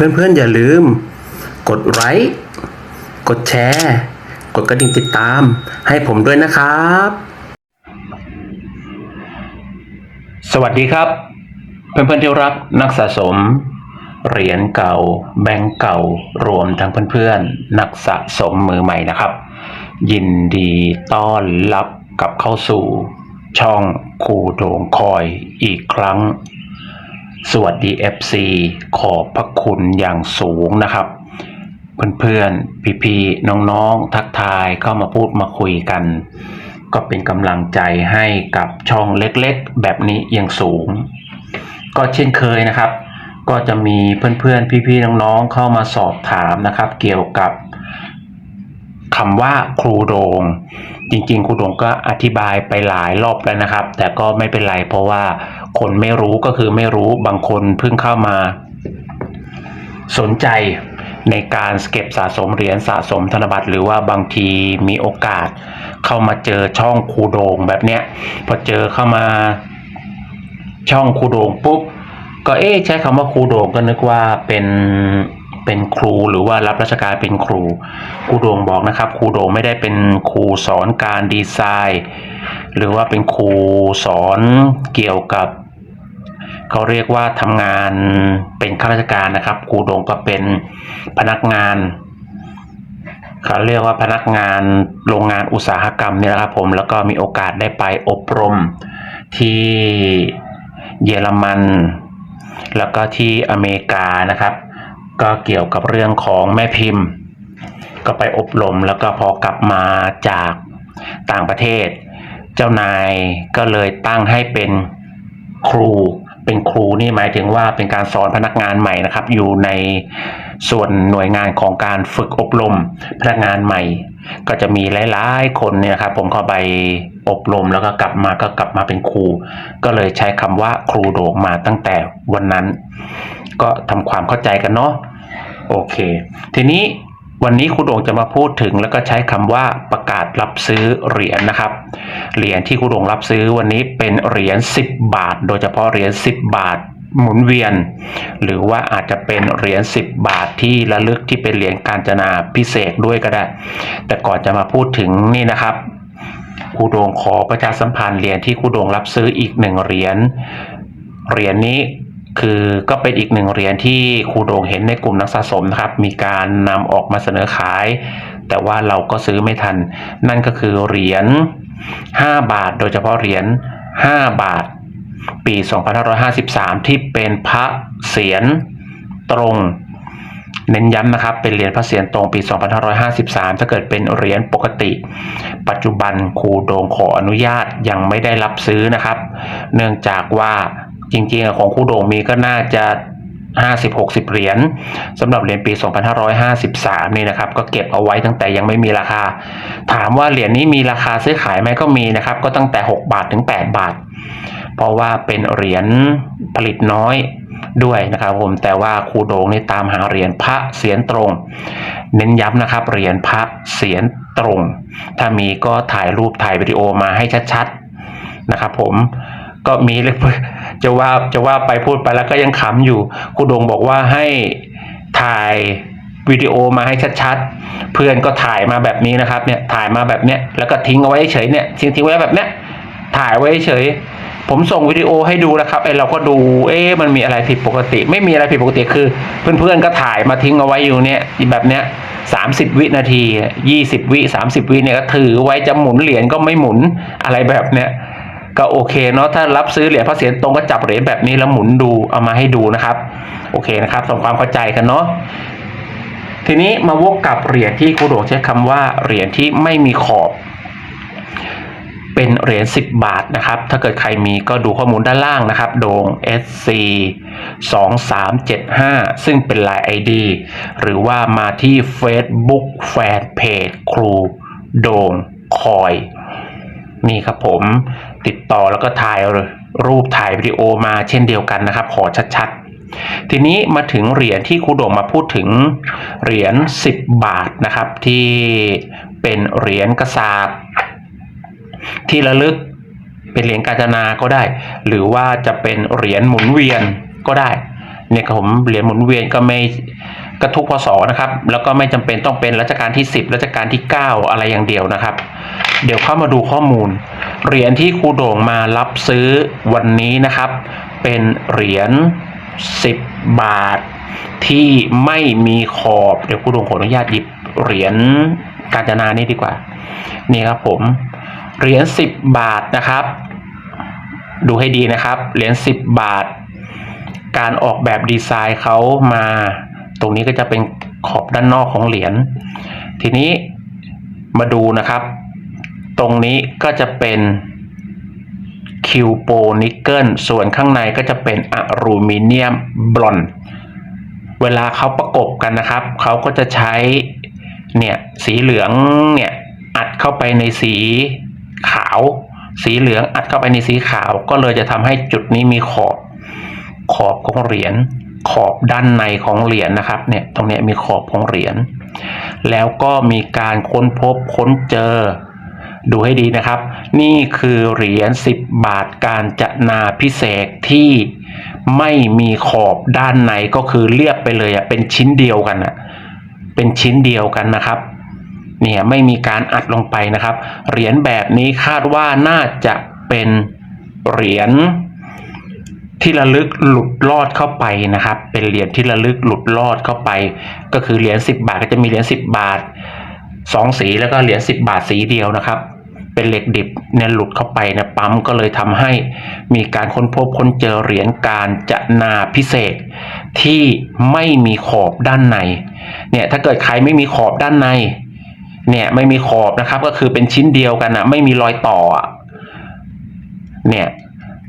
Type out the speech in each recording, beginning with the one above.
เพื่อนๆอย่าลืม กดไลค์กดแชร์ กดกระดิ่งติดตาม ให้ผมด้วยนะครับ สวัสดีครับ เพื่อนๆที่รักนักสะสม เหรียญเก่า แบงก์เก่ารวมทั้งเพื่อนๆนักสะสมมือใหม่นะครับ ยินดีต้อนรับกลับเข้าสู่ช่องคูโดงคอยอีกครั้ง สวัสดี FC ขอบพระคุณอย่างสูงนะครับ เพื่อนๆ พี่ๆ น้องๆ ทักทายเข้ามาพูดมาคุยกัน ก็เป็นกำลังใจให้กับช่องเล็กๆ แบบนี้อย่างสูง ก็เช่นเคยนะครับ ก็จะมีเพื่อนๆ พี่ๆ น้องๆ เข้ามาสอบถามนะครับ เกี่ยวกับ คำว่าครูโดง จริงๆ ครูโดงก็อธิบายไปหลายรอบแล้วนะครับ แต่ก็ไม่เป็นไรเพราะว่าคนไม่รู้ก็คือไม่รู้บางคนเพิ่งเข้ามา สนใจในการเก็บสะสมเหรียญสะสมธนบัตรหรือว่าบางทีมีโอกาส เข้ามาเจอช่องครูโดงแบบเนี้ยพอเจอเข้ามาช่องครูโดงปุ๊บก็เอ๊ะใช้คำว่าครูโดงก็นึกว่าเป็น เป็นครูหรือว่ารับราชการเป็นครูครูโดงบอกนะครับครูโดงไม่ได้เป็นครูสอนการดีไซน์ หรือว่าเป็นครูสอนเกี่ยวกับเขาเรียกว่าทำงานเป็นข้าราชการนะครับครูโดงก็เป็นพนักงานเขาเรียกว่าพนักงานโรงงานอุตสาหกรรมเนี่ยนะครับผมแล้วก็มีโอกาสได้ไปอบรมที่เยอรมัน แล้วก็ที่อเมริกานะครับ ก็เกี่ยวกับเรื่องของแม่พิมพ์ ก็ไปอบรมแล้วก็พอกลับมาจากต่างประเทศ เจ้านายก็เลยตั้งให้เป็นครู เป็นครูนี่หมายถึงว่าเป็นการสอนพนักงานใหม่นะครับ อยู่ใน ส่วนหน่วยงานของการฝึกอบรมพนักงานใหม่ ก็จะมีหลายๆ คนเนี่ยครับผมเข้าไปอบรมแล้วก็กลับมาก็กลับมาเป็นครู ก็เลยใช้คำว่าครูโดงมาตั้งแต่วันนั้น ก็ทำความเข้าใจกันเนาะโอเค ทีนี้วันนี้ครูโดงจะมาพูดถึงแล้วก็ใช้คำว่าประกาศรับซื้อเหรียญนะครับ เหรียญที่ครูโดงรับซื้อวันนี้เป็นเหรียญ10 บาท โดยเฉพาะเหรียญ10 บาท หมุนเวียน หรือว่าอาจจะเป็นเหรียญ10 บาทที่ระลึกที่เป็นเหรียญการจนาพิเศษด้วยก็ได้ แต่ก่อนจะมาพูดถึงนี่นะครับครูโดงขอประชาสัมพันธ์เหรียญที่ครูโดงรับซื้ออีกหนึ่งเหรียญเหรียญนี้คือก็เป็นอีกหนึ่งเหรียญที่ครูโดงเห็นในกลุ่มนักสะสมนะครับ มีการนำออกมาเสนอขาย แต่ว่าเราก็ซื้อไม่ทัน นั่นก็คือเหรียญ5บาท โดยเฉพาะเหรียญ5บาท ปี 2553 ที่เป็นพระเศียรตรง เน้นย้ำนะครับ เป็นเหรียญพระเศียรตรงปี 2553 ถ้าเกิดเป็นเหรียญปกติ ปัจจุบันครูโดงขออนุญาตยังไม่ได้รับซื้อนะครับ เนื่องจากว่าจริงๆของครูโดงมีก็น่าจะ50-60 เหรียญสำหรับเหรียญปี 2553 นี่นะครับ ก็เก็บเอาไว้ตั้งแต่ยังไม่มีราคา ถามว่าเหรียญนี้มีราคาซื้อขายไหมก็มีนะครับ ก็ตั้งแต่ 6 บาทถึง 8 บาท เพราะว่าเป็นเหรียญผลิตน้อยด้วยนะครับผมแต่ว่าครูโดงนี่ตามหาเหรียญพระเสียรตรง เน้นย้ำนะครับเหรียญพระเสียรตรง ถ้ามีก็ถ่ายรูปถ่ายวิดีโอมาให้ชัดๆนะครับผมก็มีเลยจะว่าจะว่าไปพูดไปแล้วก็ยังขำอยู่ครูโดงบอกว่าให้ถ่ายวิดีโอมาให้ชัดๆ เพื่อนก็ถ่ายมาแบบนี้นะครับเนี่ยถ่ายมาแบบเนี้ยแล้วก็ทิ้งเอาไว้เฉยเนี่ยทิ้งทิ้งไว้แบบเนี้ยถ่ายไว้เฉย ผมส่งวิดีโอให้ดูนะครับไอเราก็ดู เอ๊ะมันมีอะไรผิดปกติ ไม่มีอะไรผิดปกติคือ เพื่อนๆก็ถ่ายมาทิ้งเอาไว้อยู่เนี่ยแบบเนี้ยสามสิบวินาทียี่สิบวิสามสิบวิเนี่ยก็ถือไว้จะหมุนเหรียญก็ไม่หมุนอะไรแบบเนี้ยก็โอเคเนาะถ้ารับซื้อเหรียญพระเศียรตรงก็จับเหรียญแบบนี้แล้วหมุนดูเอามาให้ดูนะครับ โอเคนะครับส่งความเข้าใจกันเนาะทีนี้มาวกกับเหรียญที่ครูโดงใช้คำว่าเหรียญที่ไม่มีขอบ เป็นเหรียญ10 บาทนะครับ ถ้าเกิดใครมีก็ดูข้อมูลด้านล่างนะครับ โดง SC 2375 ซึ่งเป็นลาย ID หรือว่ามาที่ Facebook Fanpage ครู โดงคอย นี่ครับผมติดต่อแล้วก็ถ่ายรูปถ่ายวิดีโอมาเช่นเดียวกันนะครับ ขอชัดๆ ทีนี้มาถึงเหรียญที่ครูโด่งมาพูดถึงเหรียญ10 บาทนะครับ ที่เป็นเหรียญกระสาบ ที่ระลึกเป็นเหรียญกาญจนาก็ได้ หรือว่าจะเป็นเหรียญหมุนเวียนก็ได้เนี่ยครับผมเหรียญหมุนเวียนก็ไม่กระทุกพศนะครับ แล้วก็ไม่จำเป็นต้องเป็นรัชกาลที่ 10รัชกาลที่ 9 อะไรอย่างเดียวนะครับ เดี๋ยวเข้ามาดูข้อมูล เหรียญที่ครูโด่งมารับซื้อวันนี้นะครับ เป็นเหรียญ10 บาท ที่ไม่มีขอบ เดี๋ยวครูโด่งขออนุญาตหยิบเหรียญกาญจนานี่ดีกว่า นี่ครับผม เหรียญ10 บาทนะครับ ดูให้ดีนะครับ เหรียญ10 บาท การออกแบบดีไซน์เขามา ตรงนี้ก็จะเป็นขอบด้านนอกของเหรียญ ทีนี้มาดูนะครับ ตรงนี้ก็จะเป็นคิวโปนิกเกิลส่วนข้างในก็จะเป็นอลูมิเนียมบลอนด์เวลาเขาประกบกันนะครับ เขาก็จะใช้เนี่ยสีเหลืองเนี่ยอัดเข้าไปในสี ขาว สีเหลืองอัดเข้าไปในสีขาว ก็เลยจะทำให้จุดนี้มีขอบขอบของเหรียญขอบด้านในของเหรียญนะครับเนี่ยตรงนี้มีขอบของเหรียญแล้วก็มีการค้นพบค้นเจอ ดูให้ดีนะครับ นี่คือเหรียญ10 บาทการจนาพิเศษที่ไม่มีขอบด้านในก็คือเรียบไปเลยอะเป็นชิ้นเดียวกันอะเป็นชิ้นเดียวกันนะครับ เนี่ยไม่มีการอัดลงไปนะครับ เหรียญแบบนี้คาดว่าน่าจะเป็นเหรียญที่ระลึกหลุดลอดเข้าไปนะครับ เป็นเหรียญที่ระลึกหลุดลอดเข้าไป ก็คือเหรียญ10 บาทก็จะมีเหรียญ10 บาทสองสีแล้วก็เหรียญ10 บาทสีเดียวนะครับ เป็นเหล็กดิบเนี่ยหลุดเข้าไปเนี่ยปั๊มก็เลยทำให้มีการค้นพบค้นเจอเหรียญการจนาพิเศษ ที่ไม่มีขอบด้านในเนี่ยถ้าเกิดใครไม่มีขอบด้านใน เนี่ยไม่มีขอบนะครับ ก็คือเป็นชิ้นเดียวกันอนะไม่มีรอยต่ออะเนี่ย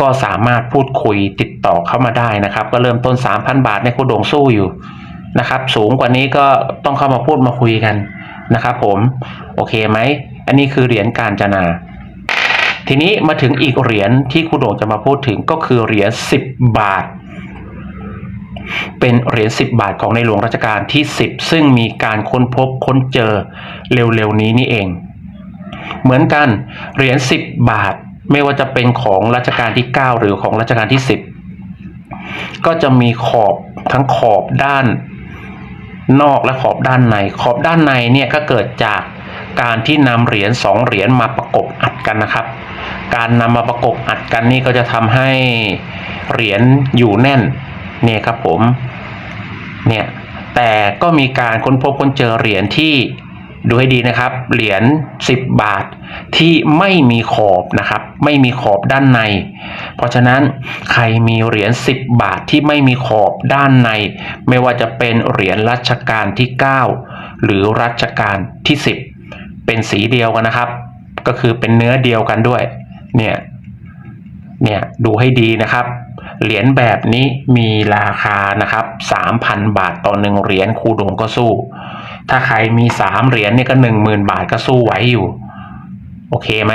ก็สามารถพูดคุยติดต่อเข้ามาได้นะครับ ก็เริ่มต้น 3,000 บาทในคุณโด่งสู้อยู่นะครับ สูงกว่านี้ก็ต้องเข้ามาพูดมาคุยกันนะครับผมโอเคไหมอันนี้คือเหรียญการจนา ทีนี้มาถึงอีกเหรียญที่คุณโด่งจะมาพูดถึงก็คือเหรียญ10 บาท เป็นเหรียญ10 บาทของในหลวงรัชกาลที่ 10 ซึ่งมีการค้นพบค้นเจอเร็วๆนี้นี่เอง เหมือนกันเหรียญ10 บาทไม่ว่าจะเป็นของรัชกาลที่ 9 หรือของรัชกาลที่ 10 ก็จะมีขอบทั้งขอบด้านนอกและขอบด้านใน ขอบด้านในเนี่ยก็เกิดจากการที่นำเหรียญสองเหรียญมาประกบอัดกันนะครับ การนำมาประกบอัดกันนี่ก็จะทำให้เหรียญอยู่แน่น เนี่ยครับผม เนี่ยแต่ก็มีการค้นพบค้นเจอเหรียญที่ดูให้ดีนะครับ เหรียญ10 บาทที่ไม่มีขอบนะครับ ไม่มีขอบด้านใน เพราะฉะนั้นใครมีเหรียญ10 บาทที่ไม่มีขอบด้านใน ไม่ว่าจะเป็นเหรียญรัชกาลที่ 9 หรือรัชกาลที่ 10 เป็นสีเดียวกันนะครับ ก็คือเป็นเนื้อเดียวกันด้วย เนี่ย เนี่ยดูให้ดีนะครับ เหรียญแบบนี้มีราคานะครับ3,000 บาทต่อหนึ่งเหรียญครูดงก็สู้ ถ้าใครมีสามเหรียญเนี่ยก็หนึ่งหมื่นบาทก็สู้ไหวอยู่ โอเคไหม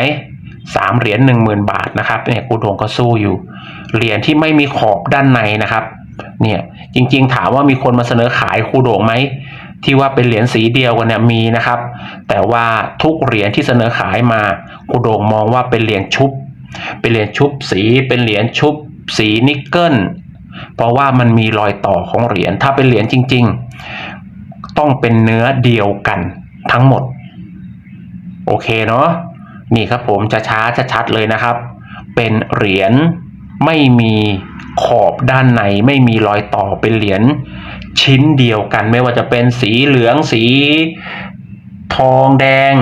สามเหรียญหนึ่งหมื่นบาทนะครับเนี่ยครูดงก็สู้อยู่ เหรียญที่ไม่มีขอบด้านในนะครับเนี่ยจริงๆถามว่ามีคนมาเสนอขายครูโด่งไหมที่ว่าเป็นเหรียญสีเดียวกันเนี่ยมีนะครับ แต่ว่าทุกเหรียญที่เสนอขายมาครูโด่งมองว่าเป็นเหรียญชุบ เป็นเหรียญชุบสีเป็นเหรียญชุบ สีนิกเกิลเพราะว่ามันมีรอยต่อของเหรียญถ้าเป็นเหรียญจริง ๆ ต้องเป็นเนื้อเดียวกันทั้งหมด โอเคเนาะนี่ครับผมจะช้าจะชัดเลยนะครับ เป็นเหรียญไม่มีขอบด้านในไม่มีรอยต่อเป็นเหรียญชิ้นเดียวกัน ไม่ว่าจะเป็นสีเหลืองสีทองแดง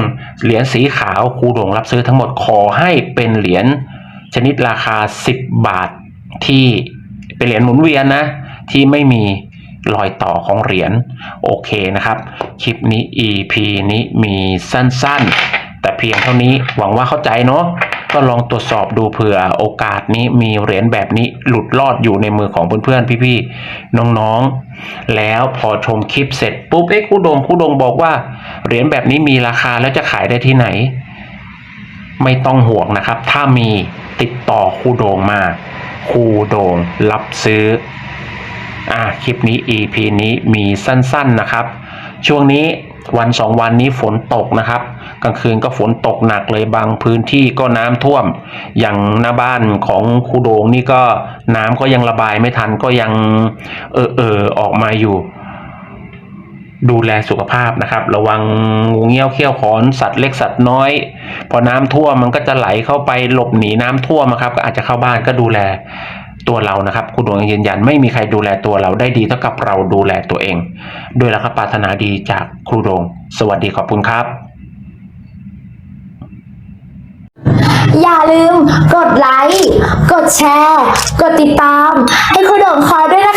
เหรียญสีขาวครูโด่งรับซื้อทั้งหมดขอให้เป็นเหรียญชนิดราคา 10 บาท ที่เป็นเหรียญหมุนเวียนนะ ที่ไม่มีรอยต่อของเหรียญโอเคนะครับ คลิปนี้ EP นี้มีสั้นๆ แต่เพียงเท่านี้หวังว่าเข้าใจเนาะก็ลองตรวจสอบดูเผื่อโอกาสนี้มีเหรียญแบบนี้หลุดรอดอยู่ในมือของเพื่อนๆพี่ๆน้องๆ แล้วพอชมคลิปเสร็จปุ๊บเอ๊ะครูดงครูดงบอกว่าเหรียญแบบนี้มีราคาแล้วจะขายได้ที่ไหน ไม่ต้องห่วงนะครับ ถ้ามีติดต่อครูโดงมา ครูโดงรับซื้ออ่าคลิปนี้ EP นี้มีสั้นๆนะครับ ช่วงนี้วันสองวันนี้ฝนตกนะครับ กลางคืนก็ฝนตกหนักเลยบางพื้นที่ก็น้ำท่วม อย่างหน้าบ้านของครูโดงนี่ก็น้ำก็ยังระบายไม่ทันก็ยังเออเออออกมาอยู่ ดูแลสุขภาพนะครับ ระวังงูเงี้ยวเขี้ยวขอนสัตว์เล็กสัตว์น้อย พอน้ำท่วมมันก็จะไหลเข้าไปหลบหนีน้ำท่วมครับก็อาจจะเข้าบ้านก็ดูแลตัวเรานะครับครูดวงยืนยันไม่มีใครดูแลตัวเราได้ดีเท่ากับเราดูแลตัวเอง ด้วยแล้วครับปรารถนาดีจากครูดวงสวัสดีขอบคุณครับ อย่าลืมกดไลค์ กดแชร์ กดติดตาม ให้คุณด่งคอยด้วยนะคะ